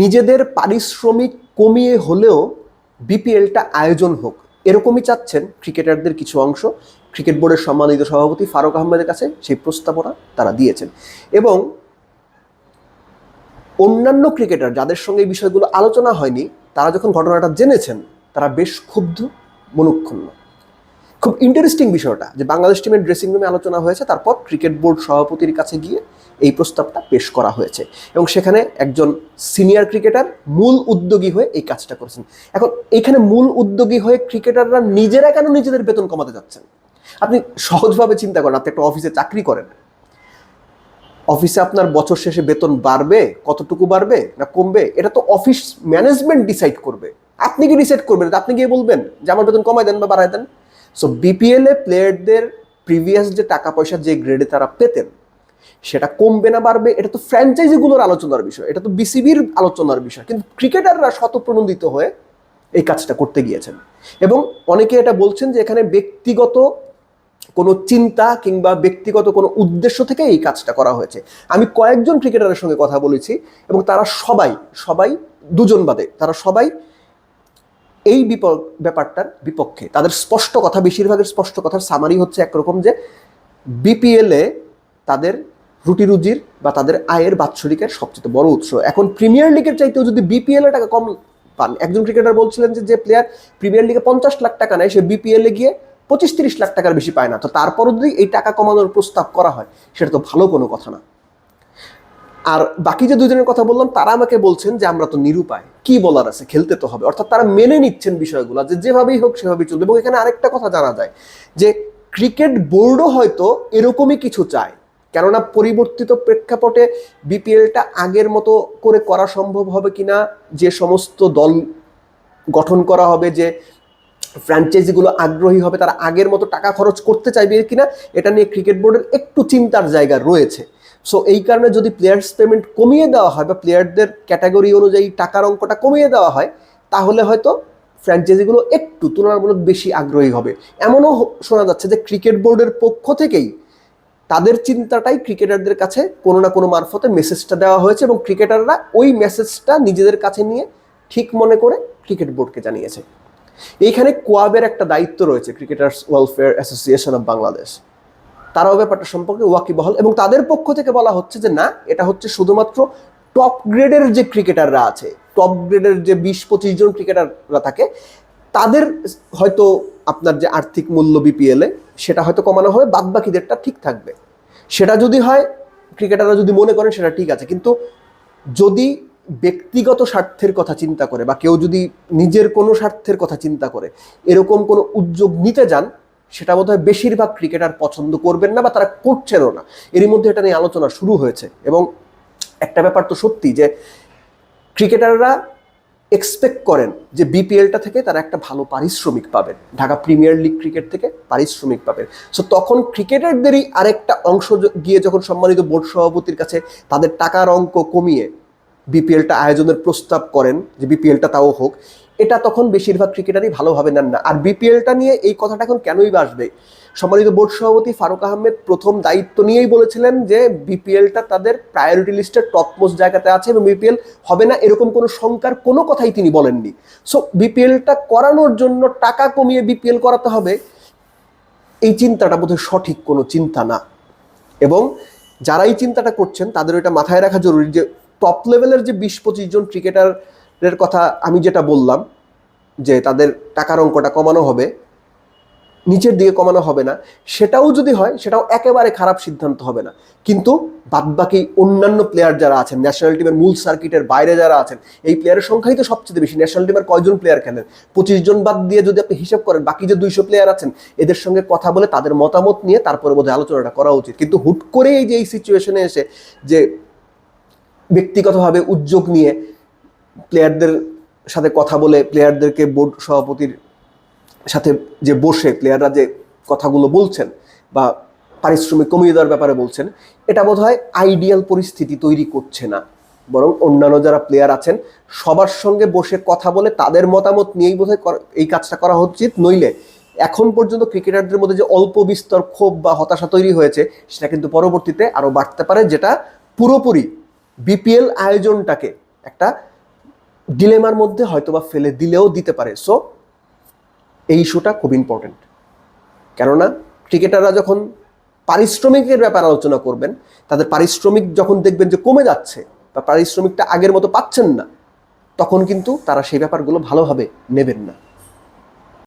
নিজেদের পারিশ্রমিক কমিয়ে হলেও বিপিএলটা আয়োজন হোক, এরকমই চাচ্ছেন ক্রিকেটারদের কিছু অংশ। ক্রিকেট বোর্ডের সম্মানিত সভাপতি ফারুক আহমেদের কাছে সেই প্রস্তাবনা তারা দিয়েছেন। এবং অন্যান্য ক্রিকেটার যাদের সঙ্গে এই বিষয়গুলো আলোচনা হয়নি, তারা যখন ঘটনাটা জেনেছেন, তারা বেশ ক্ষুব্ধ, মনুক্ষুণ্ণ। খুব ইন্টারেস্টিং বিষয়টা যে বাংলাদেশ টিমের ড্রেসিং রুমে আলোচনা হয়েছে, তারপর ক্রিকেট বোর্ড সভাপতির কাছে গিয়ে এই প্রস্তাবটা পেশ করা হয়েছে। এবং সেখানে একজন সিনিয়র ক্রিকেটার মূল উদ্যোগী হয়ে এই কাজটা করেছেন। এখন এখানে মূল উদ্যোগী হয়ে ক্রিকেটাররা নিজেরা কেন নিজেদের বেতন কমাতে যাচ্ছেন? আপনি সহজভাবে চিন্তা করেন, আপনি একটা অফিসে চাকরি করেন। অফিসে আপনার বছর শেষে বেতন বাড়বে, কতটুকু বাড়বে না কমবে, এটা তো অফিস ম্যানেজমেন্ট ডিসাইড করবে। আপনি কি ডিসাইড করবেন? আপনি গিয়ে বলবেন যে আমার বেতন কমাই দেন বা বাড়াই দেন। সো বিপিএল প্লেয়ারদের প্রিভিয়াস যে টাকা পয়সা যে গ্রেডে তারা পেতেন, সেটা কমবে না বাড়বে, এটা তো ফ্র্যাঞ্চাইজিগুলোর আলোচনার বিষয়, এটা তো বিসিবির আলোচনার বিষয়। কিন্তু ক্রিকেটাররা শতপ্রণোদিত হয়ে এই কাজটা করতে গিয়েছেন। এবং অনেকে এটা বলছেন যে এখানে ব্যক্তিগত কোনো চিন্তা কিংবা ব্যক্তিগত কোনো উদ্দেশ্য থেকে এই কাজটা করা হয়েছে। আমি কয়েকজন ক্রিকেটারের সঙ্গে কথা বলেছি এবং তারা সবাই সবাই দুজন বাদে, তারা সবাই এই ব্যাপারটার বিপক্ষে। তাদের স্পষ্ট কথা, বেশিরভাগের স্পষ্ট কথার সামারি হচ্ছে একরকম যে বিপিএলে তাদের রুটি রুজির বা তাদের আয়ের বাৎসরিকের সবচেয়ে বড় উৎস। এখন প্রিমিয়ার লিগের চাইতেও যদি বিপিএল টাকা কম পান, একজন ক্রিকেটার বলছিলেন যে যে প্লেয়ার প্রিমিয়ার লিগে পঞ্চাশ লাখ টাকা নেয়, সে বিপিএল গিয়ে পঁচিশ তিরিশ লাখ টাকার বেশি পায় না। তো তারপরও যদি এই টাকা কমানোর প্রস্তাব করা হয়, সেটা তো ভালো কোনো কথা না। আর বাকি যে দুজনের কথা বললাম, তারা আমাকে বলছেন যে আমরা তো নিরুপায়। কি বলার আছে? খেলতে তো হবে। অর্থাৎ তারা মেনে নিচ্ছেন বিষয়গুলো যে যেভাবেই হোক, সেভাবেই চলবে। এবং এখানে আরেকটা কথা জানা যায় যে ক্রিকেট বোর্ডও হয়তো এরকমই কিছু চায়। কেননা পরিবর্তিত প্রেক্ষাপটে বিপিএলটা আগের মতো করে করা সম্ভব হবে কিনা, যে সমস্ত দল গঠন করা হবে, যে ফ্র্যাঞ্চাইজিগুলো আগ্রহী হবে, তারা আগের মতো টাকা খরচ করতে চাইবে কিনা, এটা নিয়ে ক্রিকেট বোর্ডের একটু চিন্তার জায়গা রয়েছে। সো এই কারণে যদি প্লেয়ার্স পেমেন্ট কমিয়ে দেওয়া হয় বা প্লেয়ারদের ক্যাটাগরি অনুযায়ী টাকার অঙ্কটা কমিয়ে দেওয়া হয়, তাহলে হয়তো ফ্র্যাঞ্চাইজিগুলো একটু তুলনামূলক বেশি আগ্রহী হবে। এমনও শোনা যাচ্ছে যে ক্রিকেট বোর্ডের পক্ষ থেকেই তাদের চিন্তাটাই ক্রিকেটারদের কাছে কোনো না কোনো মারফতে মেসেজটা দেওয়া হয়েছে এবং ক্রিকেটাররা ওই মেসেজটা নিজেদের কাছে নিয়ে ঠিক মনে করে ক্রিকেট বোর্ডকে জানিয়েছে। এইখানে কোয়াবের একটা দায়িত্ব রয়েছে cricketers welfare association of Bangladesh তারাও ব্যাপারটা সম্পর্কে ওয়াকিবহল এবং তাদের পক্ষ থেকে বলা হচ্ছে যে না, এটা হচ্ছে শুধুমাত্র টপ গ্রেডের যে ক্রিকেটাররা আছে টপ গ্রেডের যে বিশ পঁচিশ জন ক্রিকেটাররা থাকে, তাদের হয়তো আপনার যে আর্থিক মূল্য বিপিএলে সেটা হয়তো কমানো হবে বাদ বাকিদেরটা ঠিক থাকবে। সেটা যদি হয় ক্রিকেটাররা যদি মনে করেন সেটা ঠিক আছে, কিন্তু যদি ব্যক্তিগত স্বার্থের কথা চিন্তা করে বা কেউ যদি নিজের কোনো স্বার্থের কথা চিন্তা করে, এরকম কোনো উদ্যোগ নিতে যান সেটা বোধহয় বেশিরভাগ ক্রিকেটার পছন্দ করবেন না বা তারা করছেনও না। এরই মধ্যে এটা নিয়ে আলোচনা শুরু হয়েছে এবং একটা ব্যাপার তো সত্যি যে ক্রিকেটাররা এক্সপেক্ট করেন যে বিপিএলটা থেকে তারা একটা ভালো পারিশ্রমিক পাবেন। ঢাকা প্রিমিয়ার লিগ ক্রিকেট থেকে পারিশ্রমিক পাবেন। সো তখন ক্রিকেটারদেরই আরেকটা অংশ গিয়ে যখন সম্মানিত বোর্ড সভাপতির কাছে তাদের টাকার অঙ্ক কমিয়ে বিপিএলটা আয়োজনের প্রস্তাব করেন যে বিপিএলটা তাও হোক এটা তখন বেশিরভাগ ক্রিকেটারই ভালোভাবে নেন না। আর বিপিএলটা নিয়ে এই কথাটা এখন কেনই বা আসবে? সম্মানিত বোর্ড সভাপতি ফারুক আহমেদ প্রথম দায়িত্ব নিয়েই বলেছিলেন যে বিপিএলটা তাদের প্রায়োরিটি লিস্টের টপমোস্ট জায়গাতে আছে এবং বিপিএল হবে না এরকম কোনো শঙ্কার কোনো কথাই তিনি বলেননি। সো বিপিএলটা করানোর জন্য টাকা কমিয়ে বিপিএল করাতে হবে, এই চিন্তাটা বোধহয় সঠিক কোনো চিন্তা না। এবং যারা এই চিন্তাটা করছেন তাদের এটা মাথায় রাখা জরুরি যে টপ লেভেলের যে বিশ পঁচিশ জন ক্রিকেটারের কথা আমি যেটা বললাম, যে তাদের টাকার অঙ্কটা কমানো হবে, নিচের দিকে কমানো হবে না, সেটাও যদি হয়, সেটাও একেবারে খারাপ সিদ্ধান্ত হবে না। কিন্তু বাদবাকি অন্যান্য প্লেয়ার যারা আছেন ন্যাশনাল টিমের মূল সার্কিটের বাইরে যারা আছেন, এই প্লেয়ারের সংখ্যাই তো সবচেয়ে বেশি। ন্যাশনাল টিমের কয়জন প্লেয়ার খেলেন? পঁচিশ জন বাদ দিয়ে যদি আপনি হিসাব করেন, বাকি যে দুইশো প্লেয়ার আছেন, এদের সঙ্গে কথা বলে তাদের মতামত নিয়ে তারপরে বোধহয় আলোচনাটা করা উচিত। কিন্তু হুট করে এই যে এই সিচুয়েশনে এসে যে ব্যক্তিগতভাবে উদ্যোগ নিয়ে প্লেয়ারদের সাথে কথা বলে প্লেয়ারদেরকে বোর্ড সভাপতির সাথে যে বসে প্লেয়াররা যে কথাগুলো বলছেন বা পারিশ্রমিক কমিয়ে দেওয়ার ব্যাপারে বলছেন, এটা বোধ হয় আইডিয়াল পরিস্থিতি তৈরি করছে না। বরং অন্যান্য যারা প্লেয়ার আছেন, সবার সঙ্গে বসে কথা বলে তাদের মতামত নিয়েই বোধ এই কাজটা করা উচিত। নইলে এখন পর্যন্ত ক্রিকেটারদের মধ্যে যে অল্প বিস্তর ক্ষোভ বা হতাশা তৈরি হয়েছে, সেটা কিন্তু পরবর্তীতে আরও বাড়তে পারে, যেটা পুরোপুরি বিপিএল আয়োজনটাকে একটা ডিলেমার মধ্যে হয়তোবা ফেলে দিলেও দিতে পারে। সো এই ইস্যুটা খুব ইম্পর্টেন্ট কেননা ক্রিকেটাররা যখন পারিশ্রমিকের ব্যাপার আলোচনা করবেন, তাদের পারিশ্রমিক যখন দেখবেন যে কমে যাচ্ছে বা পারিশ্রমিকটা আগের মতো পাচ্ছেন না, তখন কিন্তু তারা সেই ব্যাপারগুলো ভালোভাবে নেবেন না।